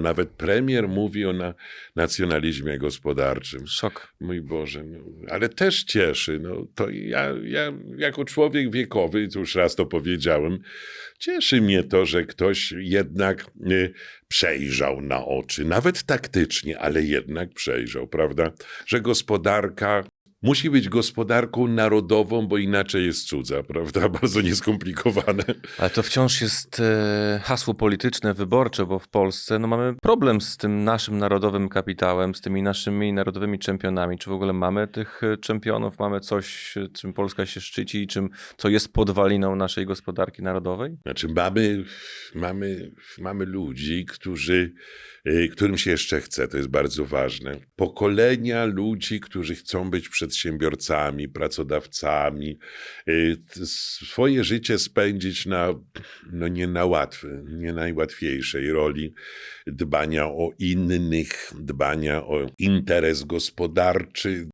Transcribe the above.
Nawet premier mówi o na, nacjonalizmie gospodarczym. Szok. Mój Boże, no, ale też cieszy. No, to ja, ja jako człowiek wiekowy, już raz to powiedziałem, cieszy mnie to, że ktoś jednak y, przejrzał na oczy, nawet taktycznie, ale jednak przejrzał, prawda? Że gospodarka musi być gospodarką narodową, bo inaczej jest cudza, prawda? Bardzo nieskomplikowane. Ale to wciąż jest e, hasło polityczne, wyborcze, bo w Polsce no, mamy problem z tym naszym narodowym kapitałem, z tymi naszymi narodowymi czempionami. Czy w ogóle mamy tych e, czempionów? Mamy coś, e, czym Polska się szczyci i czym, co jest podwaliną naszej gospodarki narodowej? Znaczy mamy, mamy, mamy ludzi, którzy, którym się jeszcze chce, to jest bardzo ważne. Pokolenia ludzi, którzy chcą być przedsiębiorcami, pracodawcami, y, swoje życie spędzić na, no nie na łatwy, nie najłatwiejszej roli dbania o innych, dbania o interes gospodarczy,